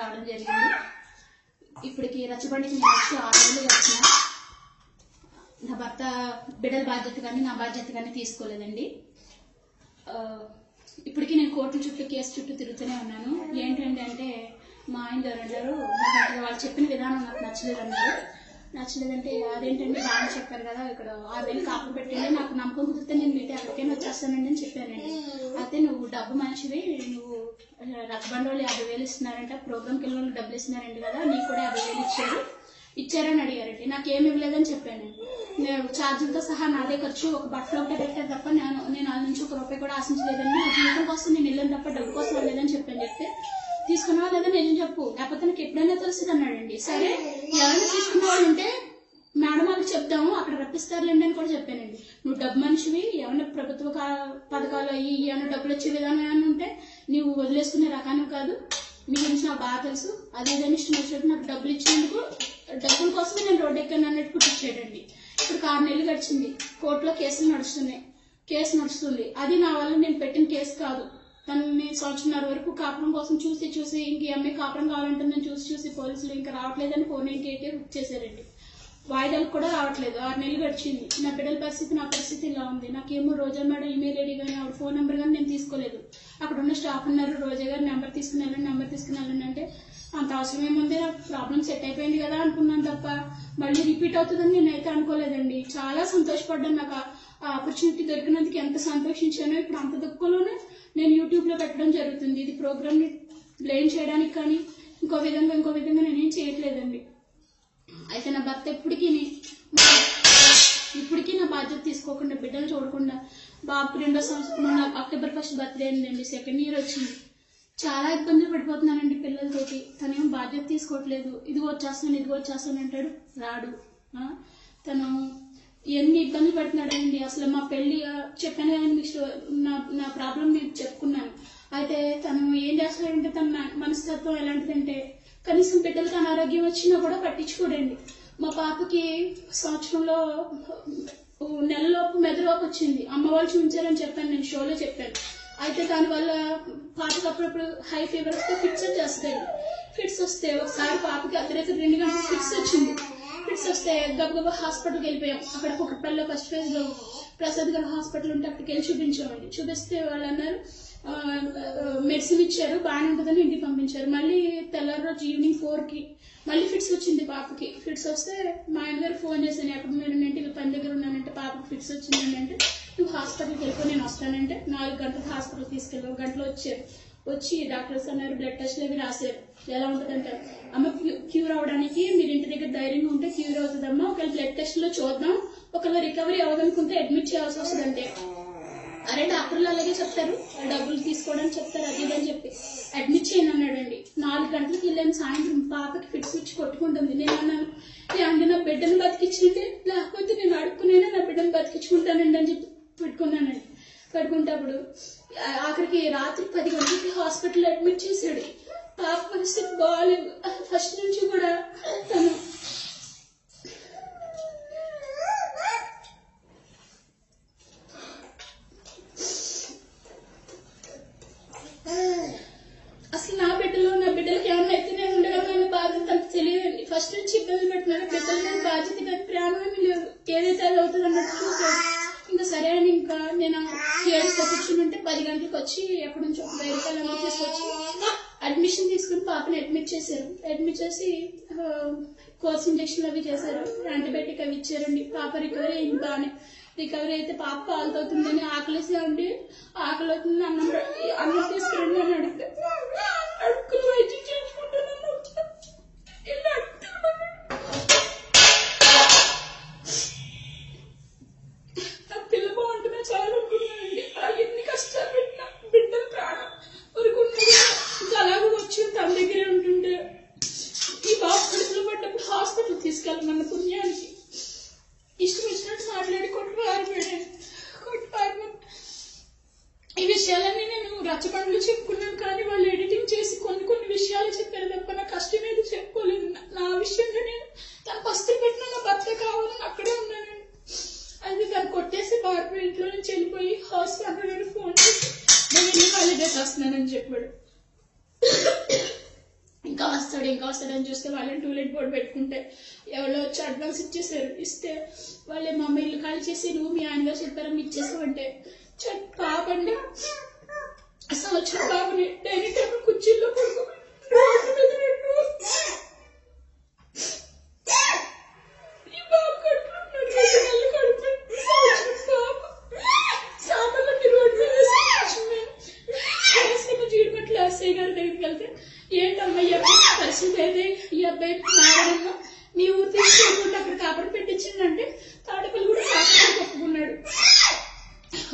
రావడం జరిగింది. ఇప్పటికి రచ్చబండికి నేను వచ్చి ఆరు నెలలు వచ్చిన నా భర్త బిడ్డల బాధ్యత కానీ నా బాధ్యత కానీ తీసుకోలేదండి. ఇప్పటికి ఇప్పటికీ నేను కోర్టు చుట్టూ కేసు చుట్టూ తిరుగుతూనే ఉన్నాను. ఏంటంటే అంటే మా ఆయన గారు అన్నారు వాళ్ళు చెప్పిన విధానం నాకు నచ్చలేదు అన్నారు నచ్చలేదంటే అదేంటంటే బాగా చెప్పారు కదా ఇక్కడ ఆరు వేలు కాపు పెట్టండి నాకు నమ్మకం కుదిరితే నేను మీతో ఎక్కడికైనా వచ్చేస్తానండి అని చెప్పానండి. అయితే నువ్వు డబ్బు మనిషివి నువ్వు రక్బండ్ వాళ్ళు యాభై వేలు ఇస్తున్నారంట ప్రోగ్రామ్కి వెళ్ళిన వాళ్ళు డబ్బులు ఇస్తున్నారండి కదా నీకు కూడా యాభై వేలు ఇచ్చారు. ఇచ్చారని అడిగారండి నాకు ఏమి ఇవ్వలేదని చెప్పాను. నేను ఛార్జీలతో సహా నాదే ఖర్చు ఒక బట్టలు ఒకటే పెట్టారు తప్ప నేను నేను వాళ్ళ నుంచి ఒక రూపాయి కూడా ఆశించలేదని నా జీవితం కోసం నేను వెళ్ళిన తప్ప డబ్బు కోసం వెళ్ళలేదని చెప్పాను చెప్తే తీసుకున్నావా లేదా నేను చెప్పు? లేకపోతే నాకు ఎప్పుడైనా తెలుస్తుంది అన్నాడండి. సరే ఎవరైనా తీసుకున్న వాళ్ళు ఉంటే మేడం వాళ్ళకి చెప్తాము అక్కడ రప్పిస్తారులేండి అని కూడా చెప్పానండి. నువ్వు డబ్బు మనిషివి ఏమైనా ప్రభుత్వ కా- పథకాలు అయ్యి ఏమైనా డబ్బులు వచ్చే విధానం ఏమైనా ఉంటే నువ్వు వదిలేసుకునే రకాన్ని కాదు. మీ గురించి నాకు బాగా తెలుసు. అదే విధంగా ఇష్టం వచ్చినట్టు నాకు డబ్బులు ఇచ్చినందుకు డబ్బుల కోసమే నేను రోడ్డు ఎక్కాను అన్నట్టు కుట్టించాడండి ఇప్పుడు ఆరు నెలలు గడిచింది. కోర్టులో కేసులు నడుస్తున్నాయి. కేసు నడుస్తుంది. అది నా వల్ల నేను పెట్టిన కేసు కాదు. తనని సంవత్సరంన్నర వరకు కాపురం కోసం చూసి చూసి ఇంక ఈ అమ్మాయి కాపురం కావాలంటుందని చూసి చూసి పోలీసులు ఇంకా రావట్లేదని ఫోర్ నైన్టీ ఎయిట్ బుక్ చేశారండి. వాయిదాలకు కూడా రావట్లేదు. ఆరు నెలలు గడిచింది. నా బిడ్డల పరిస్థితి నా పరిస్థితి ఇలా ఉంది. నాకేమో రోజా మేడం ఈమెయిల్ ఐడి కానీ ఆవిడ ఫోన్ నెంబర్ కానీ నేను తీసుకోలేదు. అక్కడ ఉన్న స్టాఫ్ ఉన్నారు. రోజా గారు నెంబర్ తీసుకుని వెళ్ళండి నెంబర్ తీసుకుని వెళ్ళండి అంటే అంత అవసరం ఏముంది నాకు ప్రాబ్లం సెట్ అయిపోయింది కదా అనుకున్నాను తప్ప మళ్ళీ రిపీట్ అవుతుందని నేనైతే అనుకోలేదండి. చాలా సంతోషపడ్డాను. నాకు ఆ ఆపర్చునిటీ దొరికినందుకు ఎంత సంతోషించానో ఇప్పుడు అంత దుఃఖంలోనే నేను యూట్యూబ్లో పెట్టడం జరుగుతుంది. ఇది ప్రోగ్రామ్ని బ్లేమ్ చేయడానికి కానీ ఇంకో విధంగా ఇంకో విధంగా నేనేం చేయట్లేదండి. అయితే నా భర్త ఎప్పటికీ ఇప్పటికీ నా బాధ్యత తీసుకోకుండా బిడ్డలు చూడకుండా బాబుకి రెండో సంవత్సరం అక్టోబర్ ఫస్ట్ బర్త్డే అయిందండి సెకండ్ ఇయర్ వచ్చింది. చాలా ఇబ్బందులు పడిపోతున్నానండి పిల్లలతోటి. తనేం బాధ్యత తీసుకోవట్లేదు. ఇదిగో వచ్చేస్తాను ఇదిగో వచ్చేస్తాను అంటాడు. రాడు. తను ఎన్ని ఇబ్బందులు పడుతున్నాడండి. అసలు మా పెళ్ళి చెప్పాను కానీ మీకు నా నా ప్రాబ్లం మీకు చెప్పుకున్నాను. అయితే తను ఏం చేస్తాడంటే తన మనస్తత్వం ఎలాంటిదంటే కనీసం బిడ్డలకు అనారోగ్యం వచ్చినా కూడా పట్టించుకోడండి. మా పాపకి సంవత్సరంలో నెలలోపు మెదడులోకి వచ్చింది. అమ్మ వాళ్ళు చూపించారని చెప్పాను నేను షోలో చెప్పాను. అయితే దానివల్ల పాపకి అప్పుడప్పుడు హై ఫీవర్ వస్తే ఫిట్స్ వచ్చేస్తాయి. ఫిట్స్ వస్తే ఒకసారి పాపకి అర్ధరాత్రి రెండు గంటలు ఫిట్స్ వచ్చింది. ఫిట్స్ వస్తే గబగబా హాస్పిటల్కి వెళ్ళిపోయాం. అక్కడ కుక్కపల్లిలో ఫస్ట్ ఫేజ్లో ప్రసాద్ గారు హాస్పిటల్ ఉంటే అక్కడికి వెళ్ళి చూపించామండి. చూపిస్తే వాళ్ళు అన్నారు మెడిసిన్ ఇచ్చారు బాగానే ఉంటుందని ఇంటికి పంపించారు. మళ్ళీ తెల్లారి రోజు ఈవినింగ్ ఫోర్కి మళ్ళీ ఫిట్స్ వచ్చింది పాపకి. ఫిట్స్ వస్తే మా ఆయనగారు ఫోన్ చేశాను ఎక్కడ మీరు ఇంటికి పని దగ్గర ఉన్నానంటే పాపకి ఫిట్స్ వచ్చిందని అంటే నువ్వు హాస్పిటల్కి వెళ్ళిపో నేను వస్తానంటే. నాలుగు గంటలకు హాస్పిటల్ తీసుకెళ్ళి ఒక గంటలో వచ్చారు. వచ్చి డాక్టర్స్ అన్నారు బ్లడ్ టెస్ట్లు అవి రాశారు. ఎలా ఉంటుందంటే అమ్మ క్యూర్ అవడానికి మీరు ఇంటి దగ్గర ధైర్యంగా ఉంటే క్యూర్ అవుతుందమ్మా. ఒకవేళ బ్లడ్ టెస్ట్లో చూద్దాం. ఒకవేళ రికవరీ అవ్వదనుకుంటే అడ్మిట్ చేయాల్సి వస్తుందంటే. అరే డాక్టర్లు అలాగే చెప్తారు. డబ్బులు తీసుకోవడానికి చెప్తారు. అది అని చెప్పి. అడ్మిట్ చేయను అన్నాడండి నాలుగు గంటలకు వెళ్ళాను. సాయంత్రం పాపకి ఫిట్స్ ఇచ్చి కొట్టుకుంటుంది. నేను అన్నాను ఏమంటే నా బిడ్డను బతికించండి లేకపోతే నేను అడుక్కునేనా నా బిడ్డను బతికించుకుంటానండి అని చెప్పి పెట్టుకున్నానండి. పెట్టుకుంటే అప్పుడు ఆఖరికి రాత్రి పది గంటలకి హాస్పిటల్ అడ్మిట్ చేశాడు. పాప పరిస్థితి బాగాలేదు ఫస్ట్ నుంచి కూడా తను అసలు నా బిడ్డలో నా బిడ్డలకి ఏమన్నా అయితే నేను ఉండగలనని బాధ్యత తనకు తెలియదండి. ఫస్ట్ నుంచి ఇబ్బంది పెట్టినాడు బిడ్డలు బాధ్యత ప్రేమ ఏమీ లేదు ఏదైతే అది అవుతుంది అన్నట్టు చూసాను సరే అని ఇంకా నేను ఏడుస్తూ కూర్చుని ఉంటే పది గంటలకు వచ్చి ఎక్కడి నుంచి ఒక వెయ్యి రూపాయలు తీసుకొచ్చి అడ్మిషన్ తీసుకుని పాపని అడ్మిట్ చేశారు. అడ్మిట్ చేసి కోర్స్ ఇంజక్షన్లు అవి చేశారు. యాంటీబయాటిక్ అవి ఇచ్చారండి. పాప రికవరీ అయింది బాగానే. రికవరీ అయితే పాప పాలు అవుతుందని ఆకలిసే ఉండి ఆకలి అవుతుంది అన్నం అన్నం తీసుకురండి అని అడిగితే అడుక్కుని వైద్యం చేయించుకుంటానని వచ్చాను. వెళ్ళి అడుక్కున్నాను. నా పిల్ల బాగుంటుందని చాలా అనుకున్నానండి అలా ఎన్ని కష్టాలు పెట్టినా బిడ్డల ప్రాణం ఊరుకున్నది ఇంకా అలాగే వచ్చి తన దగ్గరే ఉంటుంటే ఈ బాబు కడుపులో పడ్డప్పుడు హాస్పిటల్ తీసుకెళ్ళమన్న పుణ్యానికి ఇష్టం వచ్చినట్టు మాట్లాడి కొట్టు పారిపోయాడు కొట్టు పారిపోయాడు ఈ విషయాలన్నీ నేను రచ్చబండలు చెప్పుకున్నాను కానీ వాళ్ళు ఎడిటింగ్ చేసి కొన్ని కొన్ని విషయాలు చెప్పారు తప్ప నా కష్టం ఏది చెప్పుకోలేదు నా- నా విషయంగా నేను తన పస్తులు పెట్టిన నా భర్త కావాలని అక్కడే ఉన్నానండి అది తను కొట్టేసి పారిపోయి ఇంట్లో నుంచి వెళ్ళిపోయి హాస్పిటల్ గారు ఫోన్ చేసి నేను వెళ్ళి హాలిడేస్ వస్తున్నానని చెప్పాడు ఇంకా వస్తాడు ఇంకా వస్తాడు అని చూస్తే వాళ్ళని టూలెట్ బోర్డు పెట్టుకుంటే ఎవరో వచ్చి అడ్వాన్స్ ఇచ్చేసారు. ఇస్తే వాళ్ళే మా ఇల్లు ఖాళీ చేసి నువ్వు మీ ఆయన ఇచ్చేసామంటే చట్ పాపండి. సంవత్సరం పాపని డైనింగ్ టేబుల్ కుర్చీల్లో గారి దగ్గరికి వెళ్తే ఏంటమ్మా ఈ అబ్బాయి పరిస్థితి అయితే ఈ అబ్బాయి మారడమ్మా. మీ ఊరు తీసుకెళ్ళకుండా అక్కడ కాపడి పెట్టించిందంటే తాడపల్లి కూడా కాపడం ఒప్పుకున్నాడు.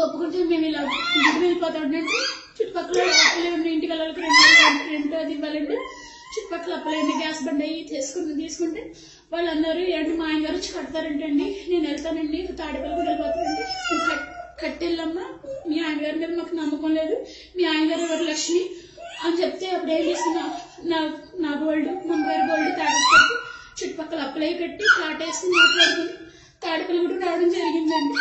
ఒప్పుకుంటే మేము ఇలా ఇంటికి వెళ్ళిపోతామంటే చుట్టుపక్కల అప్పులే ఇంటికి వెళ్ళాలి రెండు రెండు అది ఇవ్వాలంటే చుట్టుపక్కల అప్పలేండి గ్యాస్ బండి అయ్యి తీసుకుని తీసుకుంటే వాళ్ళు అన్నారు ఏంటి మా ఆయన గారు వచ్చి కడతారంటండి నేను వెళ్తానండి తాడేపల్లి కూడా వెళ్ళిపోతానండి. కట్టెళ్ళమ్మా మీ ఆయన గారి మీద మాకు నమ్మకం లేదు మీ ఆయన గారు ఎవరు లక్ష్మి అని చెప్తే అప్పుడు ఏం చేస్తున్నా నా నా గోల్డ్ మన గారి గోల్డ్ తాడేపల్లి చుట్టుపక్కల అప్పులై కట్టి కాటేసి మాట్లాడుకుని తాడేపల్లి కూడా రావడం జరిగిందండి.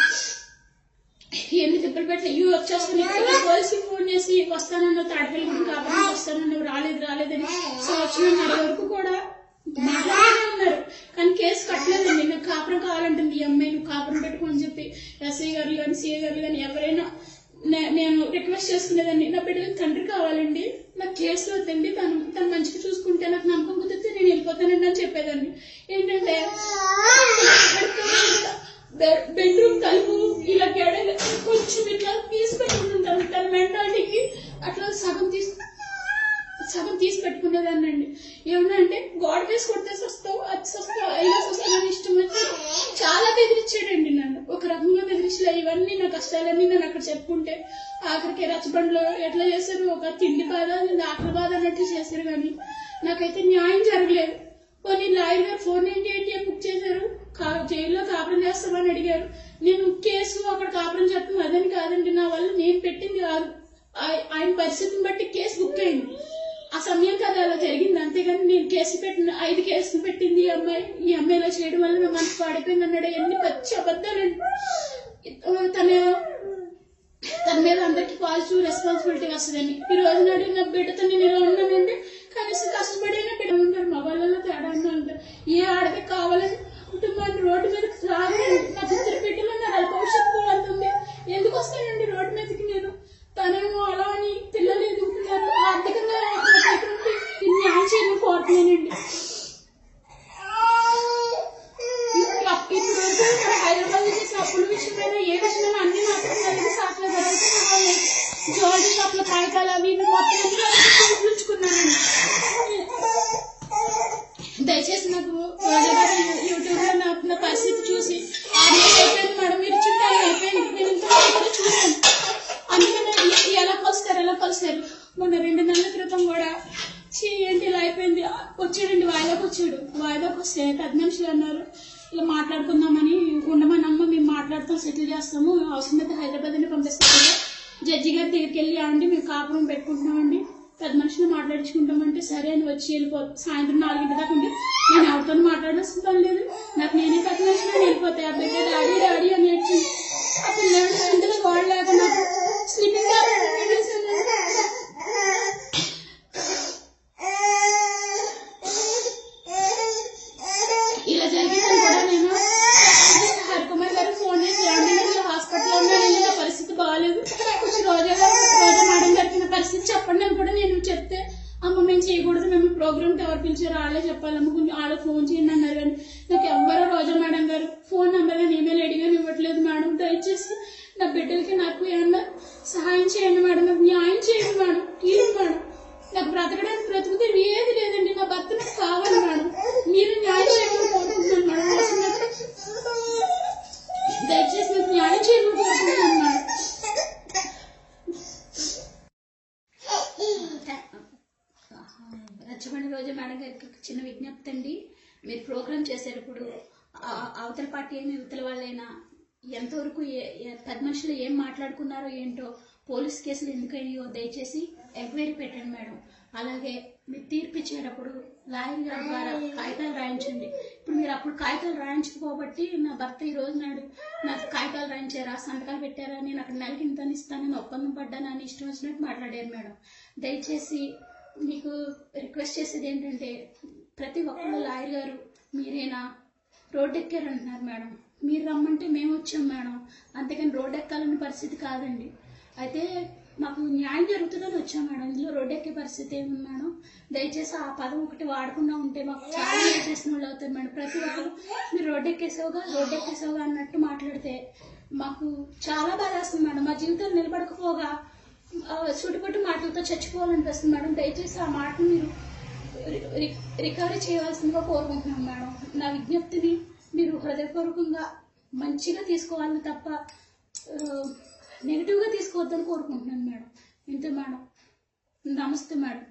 ఎన్ని తిప్పలు పెట్టి అయ్యో వచ్చేస్తాను పోలీసు ఫోన్ చేసి వస్తానన్న తాడపల్లి గుడి కాబట్టి వస్తానన్న రాలేదు రాలేదని సంవత్సరంన్నర వరకు కూడా మాట్లాడుతూనే ఉన్నారు. కానీ కేసు కట్టలేదండి. నాకు కాపురం కావాలంటుంది. ఈ అమ్మాయి నువ్వు కాపురం పెట్టుకోని చెప్పి ఎస్ఐ గారు కానీ సిఐ గారు కానీ ఎవరైనా నేను రిక్వెస్ట్ చేసుకునేదాన్ని. నా బిడ్డలకు తండ్రి కావాలండి. నాకు కేసు వద్దండి తను తను మంచిగా చూసుకుంటే నాకు నమ్మకం కుదిరితే నేను వెళ్ళిపోతానండి అని చెప్పేదాన్ని. ఏంటంటే బెడ్రూమ్ తలుపు ఇలా గడ కొంచెం ఇట్లా తీసి పెట్టుకుంటాను తన మెంటాలిటీకి అట్లా సగం తీసి సగం తీసి పెట్టుకునేదాన్నండి. ఏమన్నా అంటే గోడ వేసి కొడితే సస్తావు అది సస్తావు అయినా వస్తావు ఇష్టం వచ్చి చాలా బెదిరించాడండి నన్ను ఒక రకంగా బెదిరించలే ఇవన్నీ నా కష్టాలన్నీ నేను అక్కడ చెప్పుకుంటే ఆఖరికి రచ్చబండ్లో ఎట్లా చేశారు? ఒక తిండి బాధ ఆకలి బాధ అన్నట్టు చేశారు కానీ నాకైతే న్యాయం జరగలేదు. పోనీ లాయర్ గారు ఫోన్ ఏంటి ఏంటి బుక్ చేశారు? జైల్లో కాపురం చేస్తామని అడిగారు. నేను కేసు అక్కడ కాపురం చెప్పడం అదని కాదండి. నా వల్ల నేను పెట్టింది కాదు. ఆయ- ఆయన పరిస్థితిని బట్టి కేసు సమయం కదా అలా జరిగింది. అంతేగాని నేను కేసు పెట్టిన ఐదు కేసులు పెట్టింది ఈ అమ్మాయి. ఈ అమ్మాయి ఇలా చేయడం వల్ల నా మనసు పాడిపోయింది అన్నాడు. ఎన్ని పచ్చి అబద్ధాలు తన తన మీద అందరికి పాజిటివ్ రెస్పాన్సిబిలిటీ వస్తుందని. ఈ రోజు నాడు నా బిడ్డతో నేను ఇలా ఉన్నానంటే కనీసం కష్టపడైనా బిడ్డ ఉంటారు మగవాళ్ళలో తేడా ఉంటారు ఏ ఆడది కావాలని కుటుంబాన్ని రోడ్డు మీదకి రానండి నా ఇద్దరు బిడ్డలు నా వాళ్ళ భవిష్యత్తు కూడా అంత ఉంది ఎందుకు వస్తానండి రోడ్డు మీదకి నేను తనేమో అలా అని పిల్లలు ఎదుగుతున్నారు ఆర్థికంగా నా దగ్గర ఉండి నేను న్యాయం చేయమని కోరుతున్నానండి ఇప్పుడు ఇప్పుడు వరకు మన హైదరాబాద్లో చేసిన అప్పుల విషయమైన ఏ విషయమైనా అన్ని మాత్రం కలిపి సాట్లో జరుగుతున్నాయి జ్యువెలరీ షాప్ కాగితాలు అవి మొత్తం అన్ని దయచేసి నాకు రోజా గారు యూట్యూబ్లో నాకు నా పరిస్థితి చూసి ఆడియో అయిపోయింది మేడం మీరు ఇచ్చిన అయిపోయింది నేను ఇంత కూడా చూసాను ఎలా కలుస్తారు ఎలా కలుస్తారు? మొన్న రెండు నెలల క్రితం కూడా చీ ఏంటి ఇలా అయిపోయింది? వచ్చాడండి వాయిదాకి వచ్చాడు వాయిదాకి వస్తే పెద్ద మనుషులు అన్నారు ఇలా మాట్లాడుకుందామని ఉండమని అమ్మ మేము మాట్లాడతాం సెటిల్ చేస్తాము. అవసరమైతే హైదరాబాద్ అని పంపిస్తాము. జడ్జి గారి దగ్గరికి వెళ్ళి అండి మేము కాపురం పెట్టుకుంటున్నామండి. పెద్ద మనిషిని మాట్లాడించుకుంటామంటే సరే అని వచ్చి వెళ్ళిపో సాయంత్రం నాలుగింటి దాకా ఉండి నేను ఎవరితో మాట్లాడాల్సిన పని లేదు. నాకు నేనే పెద్ద మనిషిని వెళ్ళిపోతాయి ఆ బిడ్డ డాడీ డాడీ అని వచ్చింది అప్పుడు నేను గోడ లేకుండా స్లీపింగ్ ఇలా జరిగిందని కూడా నేను హరికుమార్ గారు ఫోన్ చేసి "ఏమండి, నేను హాస్పిటల్లో ఉన్నానండి నా పరిస్థితి బాగాలేదు కొంచెం రోజా గారు రోజా మేడం గారికి నా పరిస్థితి చెప్పండి అని కూడా నేను చెప్తే అమ్మ మేము చేయకూడదు మేము ప్రోగ్రామ్కి ఎవరు పిలిచారో వాళ్ళే చెప్పాలమ్మ కొంచెం వాళ్ళ ఫోన్ చేయండి అన్నారు కానీ నాకు ఎవ్వరో రోజా మేడం గారు ఫోన్ నెంబర్ కానీ ఈమెయిల్ ఐడి కానీ ఇవ్వట్లేదు మేడం దయచేసి నా బిడ్డలకి నాకు ఏమన్నా సహాయం చేయండి మేడం నాకు న్యాయం చేయండి మేడం ప్లీజ్ మేడం నాకు బ్రతకడానికి బ్రతుకుతే ఏది లేదండి నా భర్త నాకు కావాలి మేడం మీరు న్యాయం చేయమని కోరుకుంటున్నాను మేడం అవసరమైతే దయచేసి నాకు న్యాయం చేయమని కోరుకుంటున్నాను మేడం రచ్చబండి రోజు మేడం గారికి ఒక చిన్న విజ్ఞప్తి అండి మీరు ప్రోగ్రామ్ చేసేటప్పుడు అవతల పార్టీ అయినా ఇవతల వాళ్ళైనా ఎంతవరకు ఏ- పెద్ద మనుషులు ఏం మాట్లాడుకున్నారో ఏంటో పోలీస్ కేసులు ఎందుకయ్యో దయచేసి ఎంక్వైరీ పెట్టండి మేడం. అలాగే మీరు తీర్పు ఇచ్చేటప్పుడు లాయర్ గారి ద్వారా కాగితాలు రాయించండి. ఇప్పుడు మీరు అప్పుడు కాగితాలు రాయించకపోబట్టి నా భర్త ఈ రోజు నాడు నాకు కాగితాలు రాయించారా సంతకాలు పెట్టారా నేను అక్కడ నెలకి ఇంత ఇస్తానని ఒప్పందం పడ్డానని ఇష్టం వచ్చినట్టు మాట్లాడారు మేడం. దయచేసి మీకు రిక్వెస్ట్ చేసేది ఏంటంటే ప్రతి ఒక్కళ్ళు లాయర్ గారు మీరేనా? రోడ్డు ఎక్కారంటున్నారు మేడం. మీరు రమ్మంటే మేము వచ్చాం మేడం. అంతేకాని రోడ్డు ఎక్కాలనే పరిస్థితి కాదండి. అయితే మాకు న్యాయం జరుగుతుందని వచ్చాం మేడం. ఇందులో రోడ్డు ఎక్కే పరిస్థితి ఏముంది మేడం? దయచేసి ఆ పదం ఒకటి వాడకుండా ఉంటే మాకు చాలా చేసిన వాళ్ళు అవుతారు మేడం. ప్రతి ఒక్కరు మీరు రోడ్డు ఎక్కేసావుగా రోడ్డు ఎక్కేసావుగా అన్నట్టు మాట్లాడితే మాకు చాలా బాధ వేస్తుంది మేడం. మా జీవితాలు నిలబడకపోగా చుట్టుపట్టు మాటలతో చచ్చిపోవాలనిపిస్తుంది మేడం. దయచేసి ఆ మాటను మీరు రికవరీ చేయవలసిందిగా కోరుకుంటున్నాం మేడం. నా విజ్ఞప్తిని మీరు హృదయపూర్వకంగా మంచిగా తీసుకోవాలని తప్ప నెగిటివ్గా తీసుకోవద్దని కోరుకుంటున్నాను మేడం. ఇంతే మేడం. నమస్తే మేడం.